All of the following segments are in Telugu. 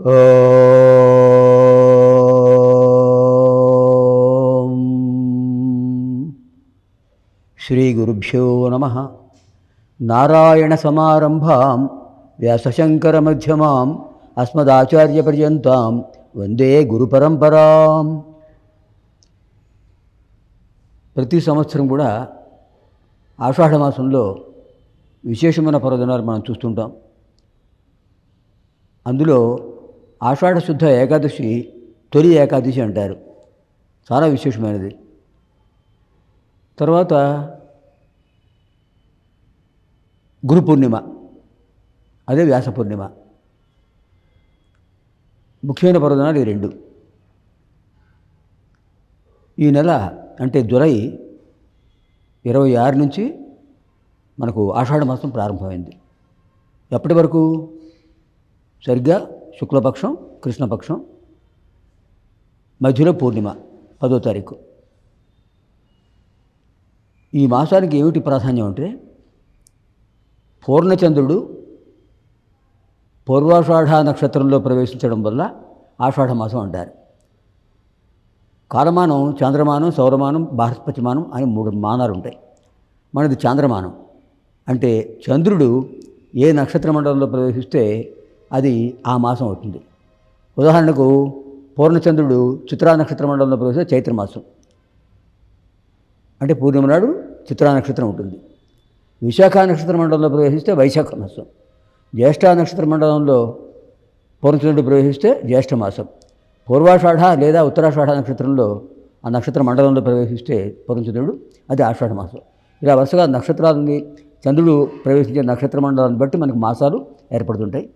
శ్రీ గురుభ్యో నమ. నారాయణసమారంభాం వ్యాసశంకరమధ్యమాం అస్మదాచార్యపర్యంతం వందే గురుపరంపరాం ప్రతి సంవత్సరం కూడా ఆషాఢ మాసంలో విశేషమైన పర్వదినాలు మనం చూస్తుంటాం. అందులో ఆషాఢ శుద్ధ ఏకాదశి తొలి ఏకాదశి అంటారు. చాలా విశేషమైనది. తర్వాత గురు పూర్ణిమ అదే వ్యాస పూర్ణిమ. ముఖ్యమైన పర్వదినాలు ఈ రెండు. ఈ నెల అంటే జులై ఇరవై ఆరు నుంచి మనకు ఆషాఢ మాసం ప్రారంభమైంది. ఎప్పటి వరకు? సరిగ్గా శుక్లపక్షం కృష్ణపక్షం మధ్యలో పూర్ణిమ పదో తారీఖు. ఈ మాసానికి ఏమిటి ప్రాధాన్యం అంటే పూర్ణచంద్రుడు పూర్వాషాఢ నక్షత్రంలో ప్రవేశించడం వల్ల ఆషాఢ మాసం అంటారు. కాలమానం చంద్రమానం సౌరమానం బృహస్పతిమానం అని మూడు మానాలు ఉంటాయి. మనది చాంద్రమానం. అంటే చంద్రుడు ఏ నక్షత్ర మండలంలో ప్రవేశిస్తే అది ఆ మాసం అవుతుంది. ఉదాహరణకు పూర్ణచంద్రుడు చిత్రా నక్షత్ర మండలంలో ప్రవేశిస్తే చైత్రమాసం అంటే పూర్ణిమ నాడు చిత్రా నక్షత్రం ఉంటుంది. విశాఖ నక్షత్ర మండలంలో ప్రవేశిస్తే వైశాఖ మాసం. జ్యేష్ఠ నక్షత్ర మండలంలో పూర్ణచంద్రుడు ప్రవేశిస్తే జ్యేష్ఠ మాసం. పూర్వాషాఢ లేదా ఉత్తరాషాఢ నక్షత్రంలో ఆ నక్షత్ర మండలంలో ప్రవేశిస్తే పూర్ణచంద్రుడు అది ఆషాఢ మాసం. ఇలా వరుసగా నక్షత్రాలని చంద్రుడు ప్రవేశించే నక్షత్ర మండలాన్ని బట్టి మనకు మాసాలు ఏర్పడుతుంటాయి.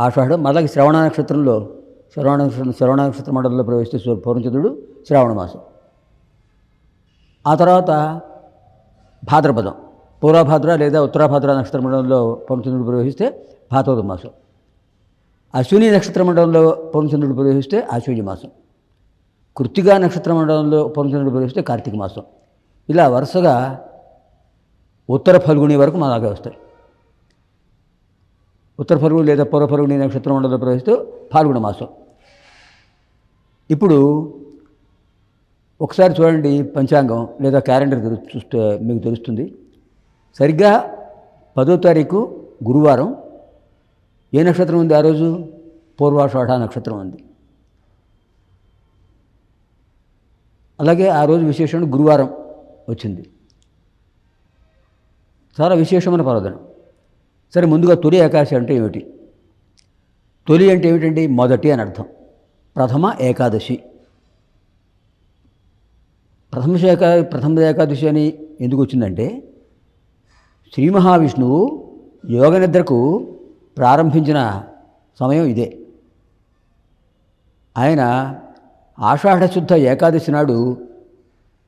ఆషాఢం మళ్ళీ శ్రవణ నక్షత్రంలో శ్రవణ నక్షత్రం శ్రవణ నక్షత్ర మండలంలో ప్రవేశిస్తే సూర్య- పూర్ణచంద్రుడు శ్రావణ మాసం. ఆ తర్వాత భాద్రపదం పూర్వభాద్ర లేదా ఉత్తరాభాద్ర నక్షత్ర మండలంలో పూర్ణచంద్రుడు ప్రవేశిస్తే భాద్రపద మాసం. అశ్విని నక్షత్ర మండలంలో పూర్ణచంద్రుడు ప్రవేశిస్తే ఆశ్వీజ మాసం. కృత్తిగా నక్షత్ర మండలంలో పూర్ణచంద్రుడు ప్రవేశిస్తే కార్తీక మాసం. ఇలా వరుసగా ఉత్తర ఫల్గుని వరకు మనలాగే వస్తాయి. ఉత్తర ఫల్గుని లేదా పూర్వ ఫల్గుని నక్షత్రం మండలంలో ప్రవేశిస్తూ ఫాల్గుణ మాసం. ఇప్పుడు ఒకసారి చూడండి పంచాంగం లేదా క్యాలెండర్ చూస్తే మీకు తెలుస్తుంది. సరిగ్గా పదో తారీఖు గురువారం. ఏ నక్షత్రం ఉంది ఆ రోజు? పూర్వాషాఢ నక్షత్రం ఉంది. అలాగే ఆ రోజు విశేషం గురువారం వచ్చింది. చాలా విశేషమైన పర్వదనం. సరే ముందుగా తొలి ఏకాదశి అంటే ఏమిటి? తొలి అంటే ఏమిటండి? మొదటి అని అర్థం. ప్రథమ ఏకాదశి. ప్రథమ ఏకా ప్రథమ ఏకాదశి అని ఎందుకు వచ్చిందంటే శ్రీ మహావిష్ణువు యోగ నిద్రకు ప్రారంభించిన సమయం ఇదే. ఆయన ఆషాఢశుద్ధ ఏకాదశి నాడు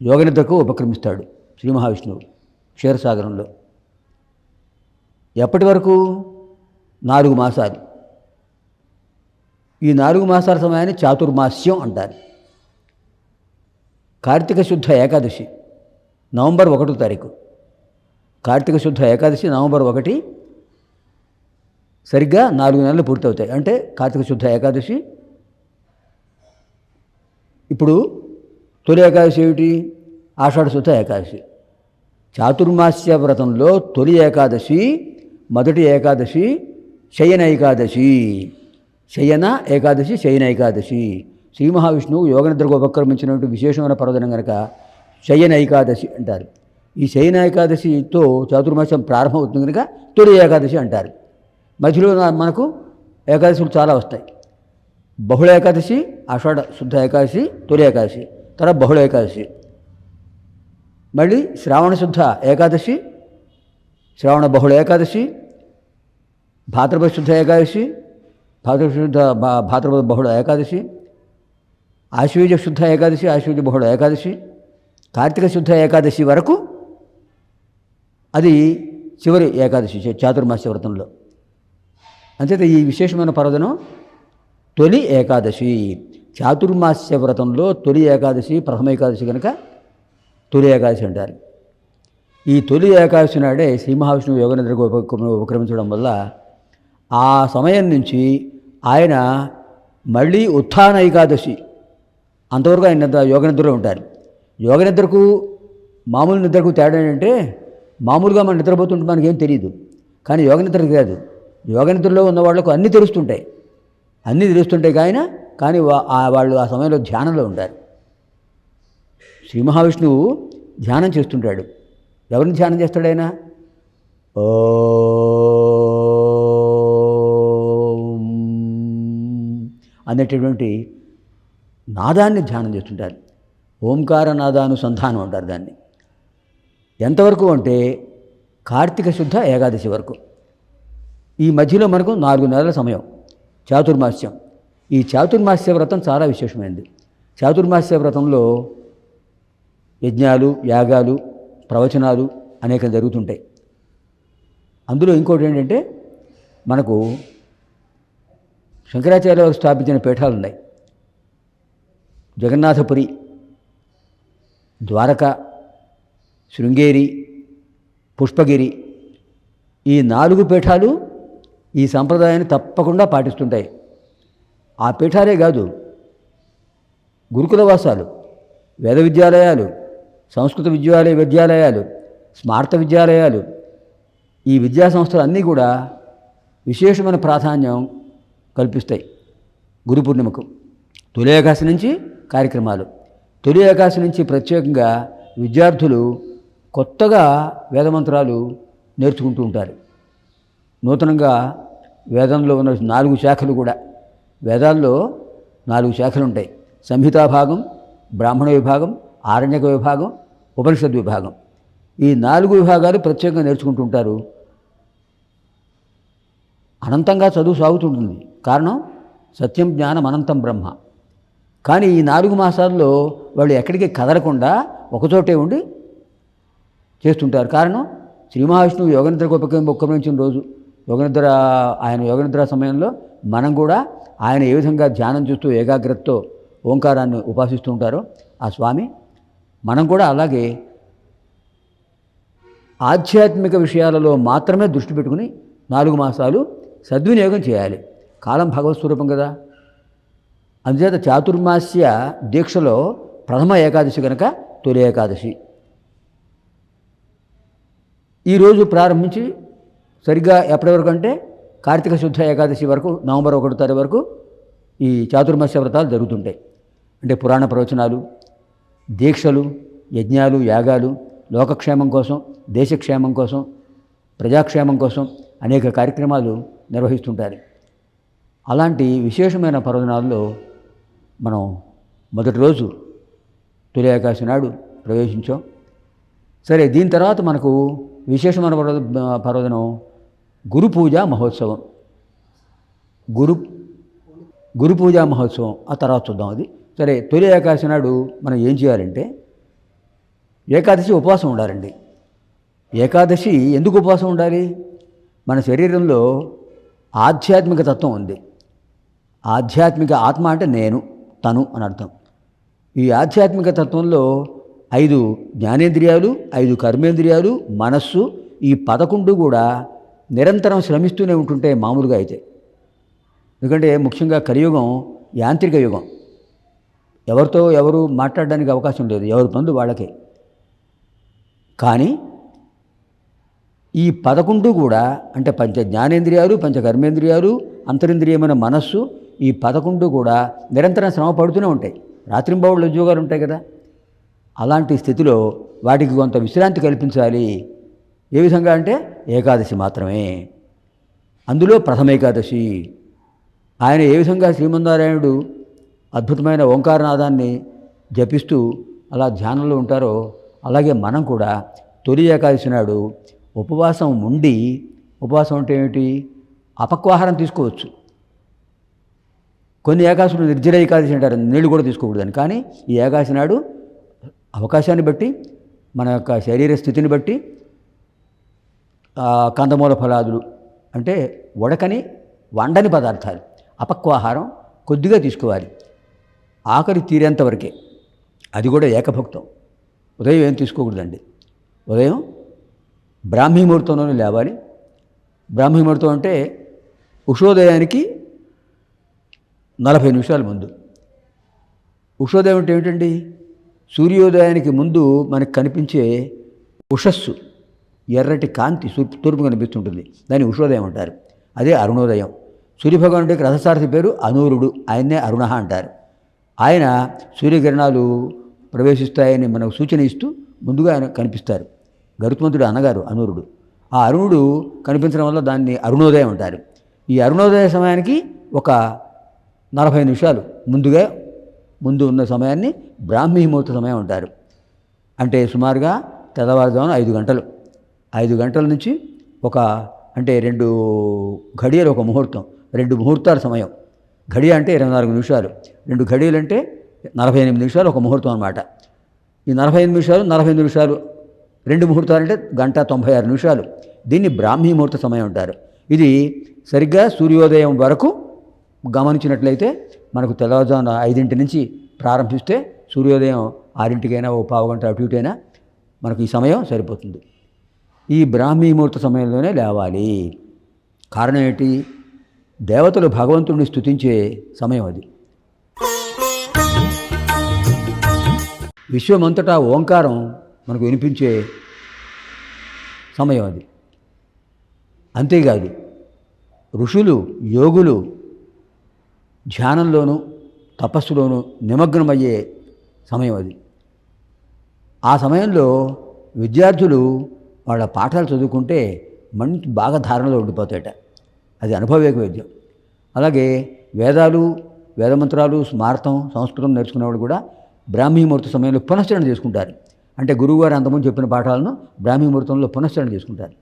యోగ నిద్రకు ఉపక్రమిస్తాడు శ్రీ మహావిష్ణువు క్షీరసాగరంలో. ఎప్పటి వరకు? నాలుగు మాసాలు. ఈ నాలుగు మాసాల సమయాన్ని చాతుర్మాస్యం అంటారు. కార్తీక శుద్ధ ఏకాదశి నవంబర్ ఒకటో తారీఖు. కార్తీక శుద్ధ ఏకాదశి నవంబర్ ఒకటి సరిగ్గా నాలుగు నెలలు పూర్తవుతాయి. అంటే కార్తీక శుద్ధ ఏకాదశి ఇప్పుడు తొలి ఏకాదశి ఏమిటి? ఆషాఢ శుద్ధ ఏకాదశి. చాతుర్మాస్య వ్రతంలో తొలి ఏకాదశి మొదటి ఏకాదశి శయన ఏకాదశి. శయన ఏకాదశి శయన ఏకాదశి. శ్రీ మహావిష్ణువు యోగనిద్రకు ఉపక్రమించినటువంటి విశేషమైన పర్వదనం కనుక శయన ఏకాదశి అంటారు. ఈ శయన ఏకాదశితో చాతుర్మాసం ప్రారంభమవుతుంది కనుక తొలి ఏకాదశి అంటారు. మధ్యలో మనకు ఏకాదశులు చాలా వస్తాయి. బహుళ ఏకాదశి ఆషాఢ శుద్ధ ఏకాదశి తొలి ఏకాదశి తర్వాత బహుళ ఏకాదశి. మళ్ళీ శ్రావణ శుద్ధ ఏకాదశి శ్రావణ బహుళ ఏకాదశి భాద్రపద శుద్ధ ఏకాదశి భాద్రపద శుద్ధ భాద్రపద బహుళ ఏకాదశి ఆశ్వీజ శుద్ధ ఏకాదశి ఆశ్వీజ బహుళ ఏకాదశి కార్తీక శుద్ధ ఏకాదశి వరకు అది చివరి ఏకాదశి చాతుర్మాస్య వ్రతంలో. అంచేత ఈ విశేషమైన పర్వదనం తొలి ఏకాదశి చాతుర్మాస్య వ్రతంలో తొలి ఏకాదశి ప్రథమ ఏకాదశి కనుక తొలి ఏకాదశి అంటారు. ఈ తొలి ఏకాదశి నాడే శ్రీ మహావిష్ణువు యోగనిద్రకు ఉపక్రమ ఉపక్రమించడం వల్ల ఆ సమయం నుంచి ఆయన మళ్ళీ ఉత్థాన ఏకాదశి. అంతవరకు ఆయన యోగ నిద్రలో ఉంటారు. యోగ నిద్రకు మామూలు నిద్రకు తేడా ఏంటంటే మామూలుగా మనం నిద్రపోతుంటే మనకేం తెలియదు కానీ యోగ నిద్ర కాదు. యోగ నిద్రలో ఉన్న వాళ్ళకు అన్నీ తెలుస్తుంటాయి. అన్నీ తెలుస్తుంటాయి కానీ కానీ వా- వాళ్ళు ఆ సమయంలో ధ్యానంలో ఉంటారు. శ్రీ మహావిష్ణువు ధ్యానం చేస్తుంటాడు. ఎవరిని ధ్యానం చేస్తాడైనా ఓ అనేటటువంటి నాదాన్ని ధ్యానం చేస్తుంటారు. ఓంకార నాదానుసంధానం అంటారు దాన్ని. ఎంతవరకు అంటే కార్తీక శుద్ధ ఏకాదశి వరకు. ఈ మధ్యలో మనకు నాలుగు నెలల సమయం చాతుర్మాస్యం. ఈ చాతుర్మాస్య వ్రతం చాలా విశేషమైనది. చాతుర్మాస్య వ్రతంలో యజ్ఞాలు యాగాలు ప్రవచనాలు అనేక జరుగుతుంటాయి. అందులో ఇంకోటి ఏంటంటే మనకు శంకరాచార్య వారు స్థాపించిన పీఠాలు ఉన్నాయి జగన్నాథపురి ద్వారక శృంగేరి పుష్పగిరి ఈ నాలుగు పీఠాలు ఈ సంప్రదాయాన్ని తప్పకుండా పాటిస్తుంటాయి. ఆ పీఠాలే కాదు గురుకుల వాసాలు వేద విద్యాలయాలు సంస్కృత విద్యాలయ విద్యాలయాలు స్మార్త విద్యాలయాలు ఈ విద్యా సంస్థలు అన్నీ కూడా విశేషమైన ప్రాధాన్యం కల్పిస్తాయి. గురు పూర్ణిమకు. తొలి ఏకాశి నుంచి కార్యక్రమాలు. తొలి ఏకాశి నుంచి ప్రత్యేకంగా విద్యార్థులు కొత్తగా వేదమంత్రాలు నేర్చుకుంటూ ఉంటారు. నూతనంగా వేదంలో ఉన్న నాలుగు శాఖలు కూడా. వేదాల్లో నాలుగు శాఖలు ఉంటాయి. సంహితా భాగం బ్రాహ్మణ విభాగం ఆరణ్యక విభాగం ఉపనిషద్ విభాగం. ఈ నాలుగు విభాగాలు ప్రత్యేకంగా నేర్చుకుంటూ ఉంటారు అనంతంగా చదువు సాగుతుంటుంది. కారణం? సత్యం జ్ఞానం అనంతం బ్రహ్మ. కానీ ఈ నాలుగు మాసాల్లో వాళ్ళు ఎక్కడికి కదలకుండా ఒకచోటే ఉండి చేస్తుంటారు. కారణం? శ్రీ మహావిష్ణువు యోగనిద్రకు ఉపక్రమ ఉపక్రమించిన రోజు. యోగనిద్ర ఆయన యోగనిద్ర సమయంలో మనం కూడా ఆయన ఏ విధంగా ధ్యానం చేస్తూ ఏకాగ్రతతో ఓంకారాన్ని ఉపాసిస్తూ ఉంటారో ఆ స్వామి మనం కూడా అలాగే ఆధ్యాత్మిక విషయాలలో మాత్రమే దృష్టి పెట్టుకుని నాలుగు మాసాలు సద్వినియోగం చేయాలి. కాలం భగవత్ స్వరూపం కదా. అందుచేత చాతుర్మాస్య దీక్షలో ప్రథమ ఏకాదశి కనుక తొలి ఏకాదశి. ఈరోజు ప్రారంభించి సరిగ్గా ఎప్పటి వరకు అంటే కార్తీక శుద్ధ ఏకాదశి వరకు నవంబర్ ఒకటో తారీఖు వరకు ఈ చాతుర్మాస్య వ్రతాలు జరుగుతుంటాయి. అంటే పురాణ ప్రవచనాలు దీక్షలు యజ్ఞాలు యాగాలు లోకక్షేమం కోసం దేశక్షేమం కోసం ప్రజాక్షేమం కోసం అనేక కార్యక్రమాలు నిర్వహిస్తుంటారు. అలాంటి విశేషమైన పర్వదినాల్లో మనం మొదటి రోజు తొలి ఏకాశి నాడు ప్రవేశించాం. సరే దీని తర్వాత మనకు విశేషమైన పర్వ పర్వదినం గురు పూజ మహోత్సవం. గురు గురు పూజ మహోత్సవం. ఆ తర్వాత చూద్దాం అది. సరే తొలి ఏకాదశి నాడు మనం ఏం చేయాలంటే ఏకాదశి ఉపవాసం ఉండాలండి. ఏకాదశి ఎందుకు ఉపవాసం ఉండాలి? మన శరీరంలో ఆధ్యాత్మిక తత్వం ఉంది. ఆధ్యాత్మిక ఆత్మ అంటే నేను తను అని అర్థం. ఈ ఆధ్యాత్మిక తత్వంలో ఐదు జ్ఞానేంద్రియాలు ఐదు కర్మేంద్రియాలు మనస్సు ఈ పదకొండు కూడా నిరంతరం శ్రమిస్తూనే ఉంటుంటే మామూలుగా అయితే. ఎందుకంటే ముఖ్యంగా కలియుగం యాంత్రిక యుగం. ఎవరితో ఎవరు మాట్లాడడానికి అవకాశం లేదు. ఎవరి పనులు వాళ్ళకే. కానీ ఈ పదకొండు కూడా అంటే పంచ జ్ఞానేంద్రియాలు పంచకర్మేంద్రియాలు అంతరింద్రియమైన మనస్సు ఈ పదకొండు కూడా నిరంతరం శ్రమ పడుతూనే ఉంటాయి. రాత్రింబావుళ్ళు ఉద్యోగాలు ఉంటాయి కదా. అలాంటి స్థితిలో వాటికి కొంత విశ్రాంతి కల్పించాలి. ఏ విధంగా అంటే ఏకాదశి మాత్రమే. అందులో ప్రథమ ఏకాదశి. ఆయన ఏ విధంగా శ్రీమన్నారాయణుడు అద్భుతమైన ఓంకారనాదాన్ని జపిస్తూ అలా ధ్యానంలో ఉంటారో అలాగే మనం కూడా తొలి ఏకాదశి నాడు ఉపవాసం ఉండి ఉపవాసం అంటే ఏమిటి? అపక్వాహారం తీసుకోవచ్చు. కొన్ని ఏకాశులు నిర్జల ఏకాదశి అంటారు నీళ్ళు కూడా తీసుకోకూడదని. కానీ ఈ ఏకాశి నాడు అవకాశాన్ని బట్టి మన యొక్క శరీర స్థితిని బట్టి కందమూల ఫలాదులు అంటే ఉడకని వండని పదార్థాలు. అపక్వాహారం కొద్దిగా తీసుకోవాలి. ఆఖరి తీరేంత వరకే. అది కూడా ఏకభక్తం. ఉదయం ఏం తీసుకోకూడదండి? ఉదయం బ్రాహ్మీముహూర్తంలోనే లేవాలి. బ్రాహ్మీముహూర్తం అంటే ఉషోదయానికి నలభై నిమిషాల ముందు. ఉషోదయం అంటే ఏమిటండి? సూర్యోదయానికి ముందు మనకు కనిపించే ఉషస్సు ఎర్రటి కాంతి తూర్పు కనిపిస్తుంటుంది. దాన్ని ఉషోదయం అంటారు. అదే అరుణోదయం. సూర్యభగవానుడికి రథసారథి పేరు అనూరుడు. ఆయన్నే అరుణ అంటారు. ఆయన సూర్యకిరణాలు ప్రవేశిస్తాయని మనకు సూచన ఇస్తూ ముందుగా ఆయన కనిపిస్తారు. గరుత్మంతుడు అన్నగారు అనూరుడు. ఆ అరుణుడు కనిపించడం వల్ల దాన్ని అరుణోదయం అంటారు. ఈ అరుణోదయ సమయానికి ఒక నలభై నిమిషాలు. ముందుగా ముందు ఉన్న సమయాన్ని బ్రాహ్మీ ముహూర్త సమయం అంటారు. అంటే సుమారుగా తెల్లవారుజామున ఐదు గంటలు. ఐదు గంటల నుంచి ఒక అంటే రెండు ఘడియలు ఒక ముహూర్తం. రెండు ముహూర్తాల సమయం. ఘడియ అంటే ఇరవై నాలుగు నిమిషాలు. రెండు ఘడియలు అంటే నలభై ఎనిమిది నిమిషాలు ఒక ముహూర్తం అనమాట ఈ నలభై ఎనిమిది నిమిషాలు నలభై ఎనిమిది నిమిషాలు రెండు ముహూర్తాలు అంటే గంట తొంభై ఆరు నిమిషాలు. దీన్ని బ్రాహ్మీ ముహూర్త సమయం అంటారు. ఇది సరిగ్గా సూర్యోదయం వరకు గమనించినట్లయితే మనకు తెల్లవారుజామున ఐదింటి నుంచి ప్రారంభిస్తే సూర్యోదయం ఆరింటికైనా ఓ పావు గంట అటు ఇటైనా మనకు ఈ సమయం సరిపోతుంది. ఈ బ్రాహ్మీ ముహూర్త సమయంలోనే లేవాలి. కారణం ఏంటి? దేవతలు భగవంతుడిని స్థుతించే సమయం అది. విశ్వమంతటా ఓంకారం మనకు వినిపించే సమయం అది. అంతేకాదు ఋషులు యోగులు ధ్యానంలోనూ తపస్సులోనూ నిమగ్నమయ్యే సమయం అది. ఆ సమయంలో విద్యార్థులు వాళ్ళ పాఠాలు చదువుకుంటే మంచి బాగా ధారణలో ఉండిపోతాయట. అది అనుభవేక వైద్యం. అలాగే వేదాలు వేదమంత్రాలు స్మార్థం సంస్కృతం నేర్చుకునేవాళ్ళు కూడా బ్రాహ్మీ ముహూర్త సమయంలో పునశ్చరణ చేసుకుంటారు. అంటే గురువుగారు అంతకుముందు చెప్పిన పాఠాలను బ్రాహ్మీ ముహూర్తంలో పునశ్చరణ చేసుకుంటారు.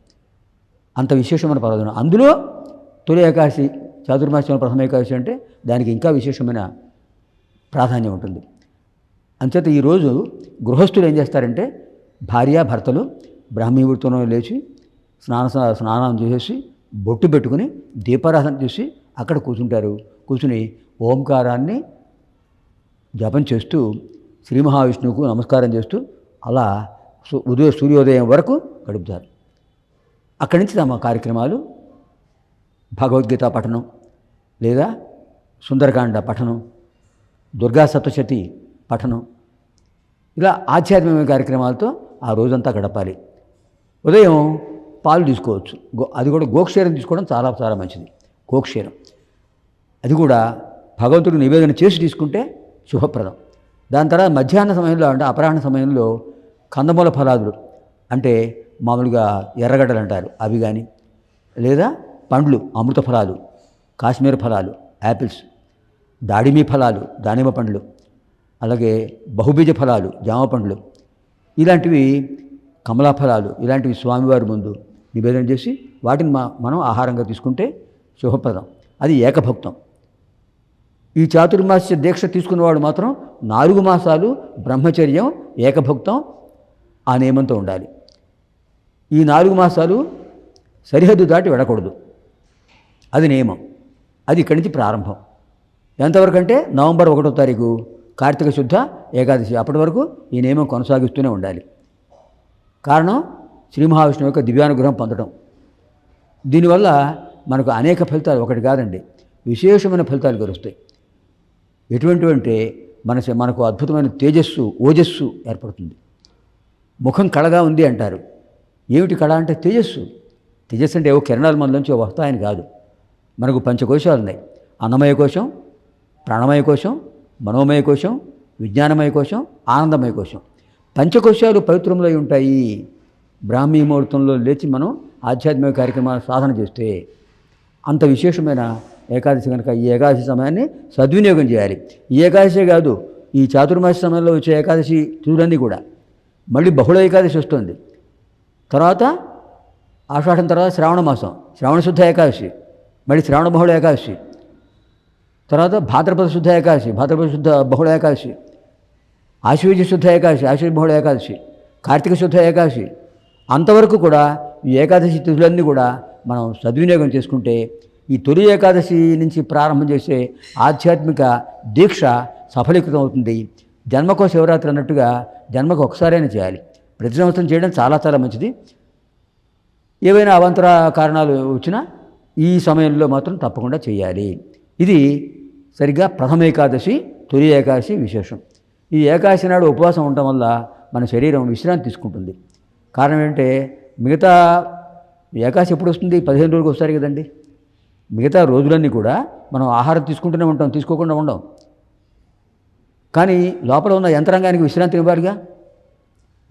అంత విశేషమైన పర్వదినం అందులో తొలి ఏకాదశి చాతుర్మాస్యంలో ప్రథమ ఏకాదశి అంటే దానికి ఇంకా విశేషమైన ప్రాధాన్యం ఉంటుంది. అంచేత ఈరోజు గృహస్థులు ఏం చేస్తారంటే భార్య భర్తలు బ్రాహ్మీ ముహూర్తంలో లేచి స్నాన స్నానం చేసేసి బొట్టు పెట్టుకుని దీపారాధన చేసి అక్కడ కూర్చుంటారు. కూర్చుని ఓంకారాన్ని జపం చేస్తూ శ్రీ మహావిష్ణువుకు నమస్కారం చేస్తూ అలా ఉదయ సూర్యోదయం వరకు గడుపుతారు. అక్కడి నుంచి తమ కార్యక్రమాలు భగవద్గీత పఠనం లేదా సుందరకాండ పఠనం దుర్గా సప్తశతి పఠనం ఇలా ఆధ్యాత్మిక కార్యక్రమాలతో ఆ రోజంతా గడపాలి. ఉదయం పాలు తీసుకోవచ్చు. గో అది కూడా గోక్షీరం తీసుకోవడం చాలా చాలా మంచిది. గోక్షీరం. అది కూడా భగవంతుడు నివేదన చేసి తీసుకుంటే శుభప్రదం. దాని తర్వాత మధ్యాహ్న సమయంలో అంటే అపరాహ్న సమయంలో కందమూల ఫలాదులు అంటే మామూలుగా ఎర్రగడ్డలు అంటారు అవి కానీ లేదా పండ్లు అమృత ఫలాలు కాశ్మీర్ ఫలాలు యాపిల్స్ దాడిమి ఫలాలు దానిమ్మ పండ్లు అలాగే బహుబీజ ఫలాలు జామ పండ్లు ఇలాంటివి కమలా ఫలాలు ఇలాంటివి స్వామివారి ముందు నివేదన చేసి వాటిని మా మనం ఆహారంగా తీసుకుంటే శుభప్రదం. అది ఏకభక్తం. ఈ చాతుర్మాస్య దీక్ష తీసుకున్నవాడు మాత్రం నాలుగు మాసాలు బ్రహ్మచర్యం ఏకభక్తం ఆ నియమంతో ఉండాలి. ఈ నాలుగు మాసాలు సరిహద్దు దాటి వెళ్ళకూడదు. అది నియమం. అది ఇక్కడి నుంచి ప్రారంభం. ఎంతవరకు అంటే నవంబర్ ఒకటో తారీఖు కార్తీక శుద్ధ ఏకాదశి అప్పటి వరకు ఈ నియమం కొనసాగిస్తూనే ఉండాలి. కారణం శ్రీ మహావిష్ణువు యొక్క దివ్యానుగ్రహం పొందడం దీనివల్ల మనకు అనేక ఫలితాలు ఒకటి కాదండి విశేషమైన ఫలితాలు కలుస్తాయి. ఎటువంటివంటే మన మనకు అద్భుతమైన తేజస్సు ఓజస్సు ఏర్పడుతుంది. ముఖం కళగా ఉంది అంటారు. ఏమిటి కళ అంటే తేజస్సు. తేజస్సు అంటే ఏవో కిరణాలు మనలోంచి వస్తాయని కాదు. మనకు పంచకోశాలు ఉన్నాయి. అన్నమయ కోశం ప్రాణమయ కోశం మనోమయ కోశం విజ్ఞానమయ కోశం ఆనందమయ కోశం. పంచకోశాలు పవిత్రంలో ఉంటాయి. బ్రాహ్మీ ముహూర్తంలో లేచి మనం ఆధ్యాత్మిక కార్యక్రమాలు సాధన చేస్తే అంత విశేషమైన ఏకాదశి కనుక ఈ ఏకాదశి సమయాన్ని సద్వినియోగం చేయాలి. ఈ ఏకాదశి కాదు ఈ చాతుర్మాస సమయంలో వచ్చే ఏకాదశి తిథులన్నీ కూడా. మళ్ళీ బహుళ ఏకాదశి వస్తుంది. తర్వాత ఆషాఢం తర్వాత శ్రావణ మాసం శ్రావణ శుద్ధ ఏకాదశి మళ్ళీ శ్రావణ బహుళ ఏకాదశి తర్వాత భాద్రపద శుద్ధ ఏకాదశి భాద్రపద శుద్ధ బహుళ ఏకాదశి ఆశ్వీజ శుద్ధ ఏకాదశి ఆశ్వీజ బహుళ ఏకాదశి కార్తీక శుద్ధ ఏకాదశి అంతవరకు కూడా ఈ ఏకాదశి తిథులన్నీ కూడా మనం సద్వినియోగం చేసుకుంటే ఈ తొలి ఏకాదశి నుంచి ప్రారంభం చేసే ఆధ్యాత్మిక దీక్ష సఫలీకృతం అవుతుంది. జన్మకో శివరాత్రి అన్నట్టుగా జన్మకు ఒకసారైనా చేయాలి. ప్రతి సంవత్సరం చేయడం చాలా చాలా మంచిది. ఏవైనా అవాంతర కారణాలు వచ్చినా ఈ సమయంలో మాత్రం తప్పకుండా చేయాలి. ఇది సరిగ్గా ప్రథమ ఏకాదశి తొలి ఏకాదశి విశేషం. ఈ ఏకాదశి నాడు ఉపవాసం ఉండటం వల్ల మన శరీరం విశ్రాంతి తీసుకుంటుంది. కారణం ఏంటంటే మిగతా ఏకాశి ఎప్పుడు వస్తుంది? పదిహేను రోజులకు వస్తారు కదండి. మిగతా రోజులన్నీ కూడా మనం ఆహారం తీసుకుంటూనే ఉంటాం తీసుకోకుండా ఉండం కానీ లోపల ఉన్న యంత్రాంగానికి విశ్రాంతి ఇవ్వాలిగా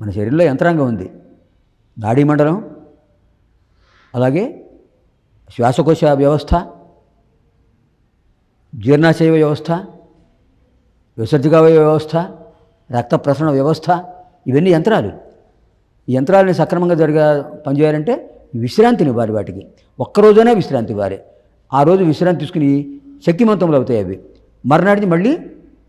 మన శరీరంలో యంత్రాంగం ఉంది. నాడీ మండలం అలాగే శ్వాసకోశ వ్యవస్థ జీర్ణాశయ వ్యవస్థ విసర్జకావయ వ్యవస్థ రక్త ప్రసరణ వ్యవస్థ ఇవన్నీ యంత్రాలు. ఈ యంత్రాలని సక్రమంగా జరిగా పనిచేయాలంటే విశ్రాంతిని ఇవ్వాలి వాటికి. ఒక్కరోజైనా విశ్రాంతి ఇవ్వాలి. ఆ రోజు విశ్రాంతి తీసుకుని శక్తిమంతములు అవుతాయి అవి. మర్నాటికి మళ్ళీ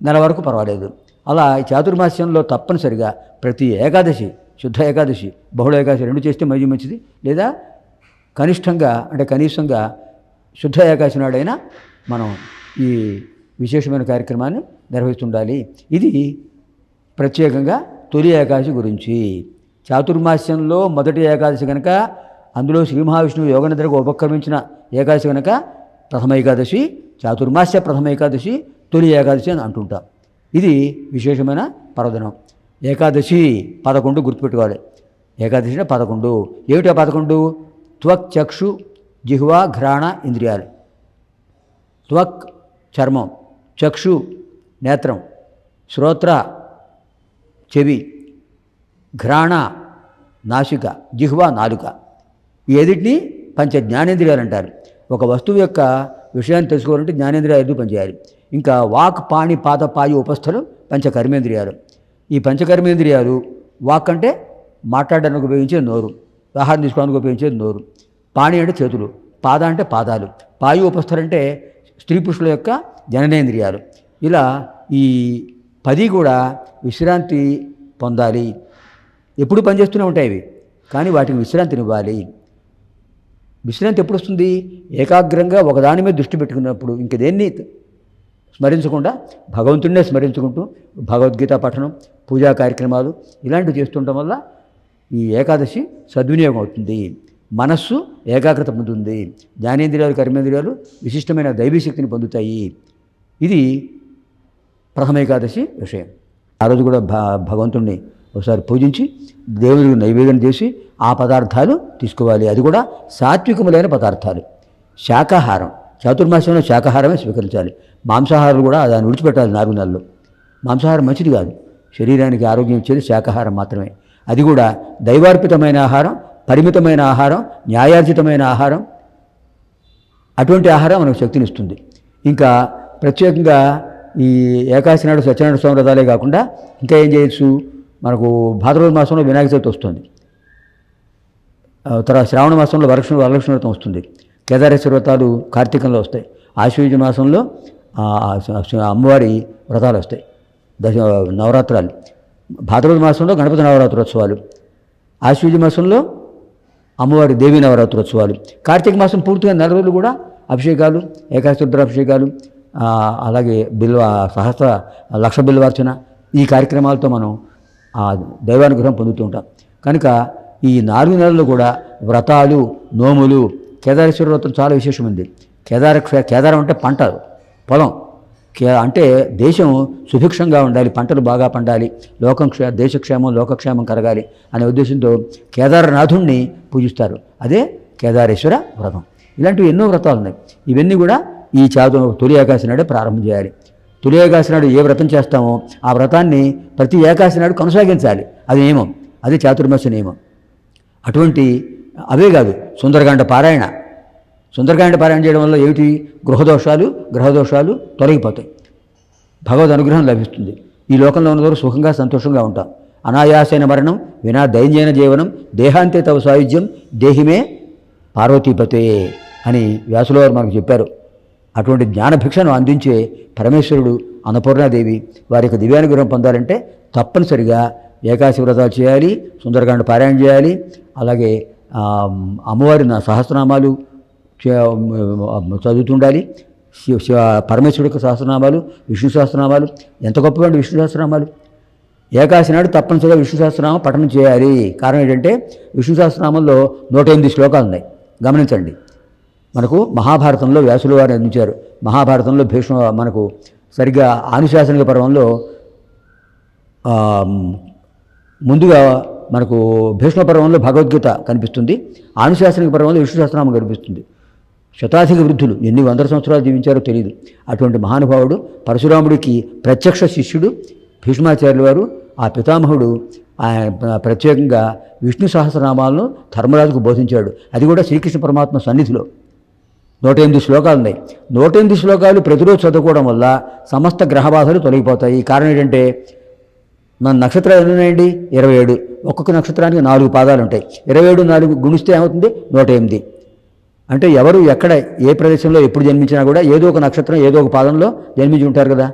నెల వరకు పర్వాలేదు. అలా ఈ చాతుర్మాస్యంలో తప్పనిసరిగా ప్రతి ఏకాదశి శుద్ధ ఏకాదశి బహుళ ఏకాదశి రెండు చేస్తే మరీ మంచిది. లేదా కనిష్టంగా అంటే కనీసంగా శుద్ధ ఏకాదశి నాడైనా మనం ఈ విశేషమైన కార్యక్రమాన్ని నిర్వహిస్తుండాలి. ఇది ప్రత్యేకంగా తొలి ఏకాదశి గురించి. చాతుర్మాస్యంలో మొదటి ఏకాదశి కనుక అందులో శ్రీ మహావిష్ణువు యోగనిద్రకు ఉపక్రమించిన ఏకాదశి కనుక ప్రథమ ఏకాదశి చాతుర్మాస్య ప్రథమ ఏకాదశి తొలి ఏకాదశి అని అంటుంటాం. ఇది విశేషమైన పర్వదినం ఏకాదశి పదకొండు గుర్తుపెట్టుకోవాలి. ఏకాదశి అంటే పదకొండు. ఏమిటా పదకొండు? త్వక్ చక్షు జిహ్వ ఘ్రాణ ఇంద్రియాలు. త్వక్ చర్మం. చక్షు నేత్రం. శ్రోత్ర చెవి. ఘ్రాణ నాసిక. జిహ్వ నాలుక. ఈ ఎదిటిని పంచ జ్ఞానేంద్రియాలు అంటారు ఒక వస్తువు యొక్క విషయాన్ని తెలుసుకోవాలంటే జ్ఞానేంద్రియాలు ఎదురు పనిచేయాలి? ఇంకా వాక్ పాణి పాద పాయు ఉపస్థలు పంచకర్మేంద్రియాలు. ఈ పంచకర్మేంద్రియాలు వాక్ అంటే మాట్లాడడానికి ఉపయోగించే నోరు ఆహారం తీసుకోవడానికి ఉపయోగించేది నోరు. పాణి అంటే చేతులు పాద అంటే పాదాలు. పాయు ఉపస్థలు అంటే స్త్రీ పురుషుల యొక్క జననేంద్రియాలు. ఇలా ఈ పది కూడా విశ్రాంతి పొందాలి. ఎప్పుడు పనిచేస్తూనే ఉంటాయి ఇవి కానీ వాటికి విశ్రాంతినివ్వాలి. విశ్రాంతి ఎప్పుడు వస్తుంది ఏకాగ్రంగా ఒకదాని మీద దృష్టి పెట్టుకున్నప్పుడు. ఇంక దేన్ని స్మరించకుండా భగవంతుడినే స్మరించుకుంటూ భగవద్గీత పఠనం పూజా కార్యక్రమాలు ఇలాంటివి చేస్తుండటం వల్ల ఈ ఏకాదశి సద్వినియోగం అవుతుంది. మనస్సు ఏకాగ్రత పొందుతుంది. జ్ఞానేంద్రియాలు కర్మేంద్రియాలు విశిష్టమైన దైవీ శక్తిని పొందుతాయి. ఇది ప్రథమ ఏకాదశి విషయం. ఆ రోజు కూడా భ భగవంతుణ్ణి ఒకసారి పూజించి దేవునికి నైవేద్యం చేసి ఆ పదార్థాలు తీసుకోవాలి. అది కూడా సాత్వికములైన పదార్థాలు. శాకాహారం. చాతుర్మాసంలో శాకాహారమే స్వీకరించాలి. మాంసాహారాలు కూడా దాన్ని విడిచిపెట్టాలి నాలుగు నెలలు. మాంసాహారం మంచిది కాదు. శరీరానికి ఆరోగ్యం ఇచ్చేది శాకాహారం మాత్రమే. అది కూడా దైవార్పితమైన ఆహారం పరిమితమైన ఆహారం న్యాయార్జితమైన ఆహారం. అటువంటి ఆహారం మనకు శక్తినిస్తుంది ఇంకా ప్రత్యేకంగా ఈ ఏకాశనాడు సత్యనారాయణ స్వామి వ్రతాలే కాకుండా ఇంకా ఏం చేయొచ్చు? మనకు భాద్రపద మాసంలో వినాయక చవితి వస్తుంది. తర్వాత శ్రావణ మాసంలో వరలక్ష్మి వరలక్ష్మి వ్రతం వస్తుంది. కేదారేశ్వర వ్రతాలు కార్తీకంలో వస్తాయి. ఆశ్వయుజ మాసంలో అమ్మవారి వ్రతాలు వస్తాయి. దశ నవరాత్రాలు. భాద్రపద మాసంలో గణపతి నవరాత్రోత్సవాలు. ఆశ్వయుజ మాసంలో అమ్మవారి దేవి నవరాత్రోత్సవాలు. కార్తీక మాసం పూర్తిగా నెల రోజులు కూడా అభిషేకాలు ఏకాశుద్ర అభిషేకాలు అలాగే బిల్వ సహస్ర లక్ష బిల్వార్చన ఈ కార్యక్రమాలతో మనం ఆ దైవానుగ్రహం పొందుతూ ఉంటాం. కనుక ఈ నాలుగు నెలలు కూడా వ్రతాలు నోములు కేదారేశ్వర వ్రతం చాలా విశేషమైంది. కేదార కేదారం అంటే పంట పొలం. కే అంటే దేశం సుభిక్షంగా ఉండాలి పంటలు బాగా పండాలి లోకం క్షే దేశక్షేమం లోకక్షేమం కలగాలి అనే ఉద్దేశంతో కేదారనాథుణ్ణి పూజిస్తారు. అదే కేదారేశ్వర వ్రతం. ఇలాంటివి ఎన్నో వ్రతాలు ఉన్నాయి ఇవన్నీ కూడా ఈ చాదు తొలి ఏకాశి నాడే ప్రారంభం చేయాలి. తులేకాశి నాడు ఏ వ్రతం చేస్తామో ఆ వ్రతాన్ని ప్రతి ఏకాశి నాడు కొనసాగించాలి. అది నియమం. అది చాతుర్మాస నియమం. అటువంటి అవే కాదు సుందరకాండ పారాయణ. సుందరకాండ పారాయణ చేయడం వల్ల ఏమిటి? గృహదోషాలు గ్రహదోషాలు తొలగిపోతాయి. భగవద్ అనుగ్రహం లభిస్తుంది. ఈ లోకంలో ఉన్నవారు సుఖంగా సంతోషంగా ఉంటాం. అనాయాసైన మరణం వినా దైన్యైన జీవనం దేహాంతే తవ సాయుధ్యం దేహిమే పార్వతీపతే అని వ్యాసులవారు మనకు చెప్పారు. అటువంటి జ్ఞానభిక్షను అందించే పరమేశ్వరుడు అన్నపూర్ణాదేవి వారి యొక్క దివ్యానుగ్రహం పొందాలంటే తప్పనిసరిగా ఏకాశి వ్రతాలు చేయాలి సుందరకాండ పారాయణ చేయాలి అలాగే అమ్మవారి నా సహస్రనామాలు చదువుతుండాలి శివ శివ పరమేశ్వరుడు యొక్క సహస్రనామాలు విష్ణు సహస్రనామాలు ఎంత గొప్పవండి విష్ణు సహస్రనామాలు? ఏకాశి నాడు తప్పనిసరిగా విష్ణు సహస్రనామం పఠనం చేయాలి. కారణం ఏంటంటే విష్ణు సహస్రనామంలో నూట ఎనిమిది శ్లోకాలు ఉన్నాయి. గమనించండి. మనకు మహాభారతంలో వ్యాసులు వారు అందించారు. మహాభారతంలో భీష్మ మనకు సరిగ్గా ఆనుశాసనిక పర్వంలో ముందుగా మనకు భీష్మ పర్వంలో భగవద్గీత కనిపిస్తుంది. ఆనుశాసనిక పర్వంలో విష్ణు సహస్రనామం కనిపిస్తుంది. శతాధిక వృద్ధులు ఎన్ని వందల సంవత్సరాలు జీవించారో తెలియదు అటువంటి మహానుభావుడు పరశురాముడికి ప్రత్యక్ష శిష్యుడు భీష్మాచార్యులు వారు ఆ పితామహుడు ప్రత్యేకంగా విష్ణు సహస్రనామాలను ధర్మరాజుకు బోధించాడు. అది కూడా శ్రీకృష్ణ పరమాత్మ సన్నిధిలో. నూట ఎనిమిది శ్లోకాలు ఉన్నాయి. నూట ఎనిమిది శ్లోకాలు ప్రతిరోజు చదువుకోవడం వల్ల సమస్త గ్రహ బాధలు తొలగిపోతాయి. కారణం ఏంటంటే మన నక్షత్రాలు ఎన్ని ఉన్నాయండి ఇరవై ఏడు. ఒక్కొక్క నక్షత్రానికి నాలుగు పాదాలు ఉంటాయి. ఇరవై ఏడు నాలుగు గుణిస్తే ఏమవుతుంది? నూట ఎనిమిది అంటే ఎవరు ఎక్కడ ఏ ప్రదేశంలో ఎప్పుడు జన్మించినా కూడా ఏదో ఒక నక్షత్రం ఏదో ఒక పాదంలో జన్మించి ఉంటారు కదా.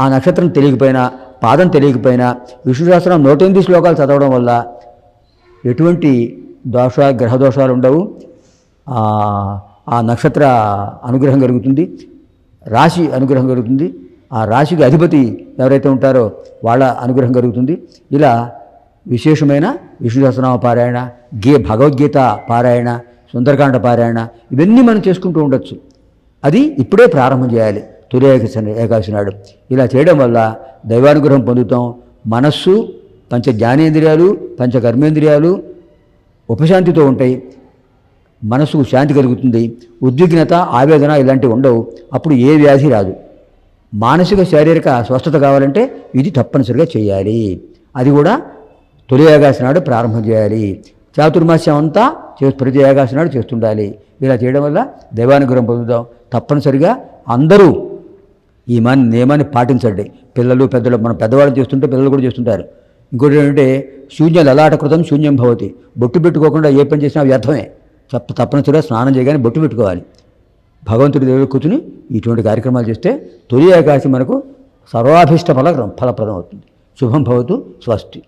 ఆ నక్షత్రం తెలియకపోయినా పాదం తెలియకపోయినా విష్ణుశాస్త్రం నూట ఎనిమిది శ్లోకాలు చదవడం వల్ల ఎటువంటి దోష గ్రహ దోషాలు ఉండవు ఆ, నక్షత్ర అనుగ్రహం కలుగుతుంది. రాశి అనుగ్రహం కలుగుతుంది. ఆ రాశికి అధిపతి ఎవరైతే ఉంటారో వాళ్ళ అనుగ్రహం కలుగుతుంది. ఇలా విశేషమైన విష్ణు సహస్రనామ పారాయణ గే భగవద్గీత పారాయణ సుందరకాండ పారాయణ ఇవన్నీ మనం చేసుకుంటూ ఉండొచ్చు. అది ఇప్పుడే ప్రారంభం చేయాలి. తొలి ఏకాశి ఏకాశి నాడు. ఇలా చేయడం వల్ల దైవానుగ్రహం పొందుతాం. మనస్సు పంచ జ్ఞానేంద్రియాలు పంచ కర్మేంద్రియాలు ఉపశాంతితో ఉంటాయి. మనసుకు శాంతి కలుగుతుంది ఉద్విగ్నత ఆవేదన ఇలాంటివి ఉండవు. అప్పుడు ఏ వ్యాధి రాదు. మానసిక శారీరక స్వస్థత కావాలంటే ఇది తప్పనిసరిగా చేయాలి. అది కూడా తొలి ఏకాశి నాడు ప్రారంభం చేయాలి. చాతుర్మాస్యం అంతా ప్రతి ఏకాశి నాడు చేస్తుండాలి. ఇలా చేయడం వల్ల దైవానుగ్రహం పొందుతాం తప్పనిసరిగా అందరూ ఈ మన నియమాన్ని పాటించండి. పిల్లలు పెద్దలు మన పెద్దవాళ్ళు చేస్తుంటే పిల్లలు కూడా చేస్తుంటారు. ఇంకోటి ఏంటంటే శూన్య అలాటకృతం శూన్యం భవతి. బొట్టు పెట్టుకోకుండా ఏ పని చేసినా వ్యర్థమే. తప్ప తప్పనిసరిగా స్నానం చేయగానే బొట్టు పెట్టుకోవాలి. భగవంతుడి దగ్గర కూర్చుని ఇటువంటి కార్యక్రమాలు చేస్తే తొలి ఏకాశి మనకు సర్వాభిష్ట ఫల ఫలప్రదం అవుతుంది. శుభం భవతు స్వస్తి.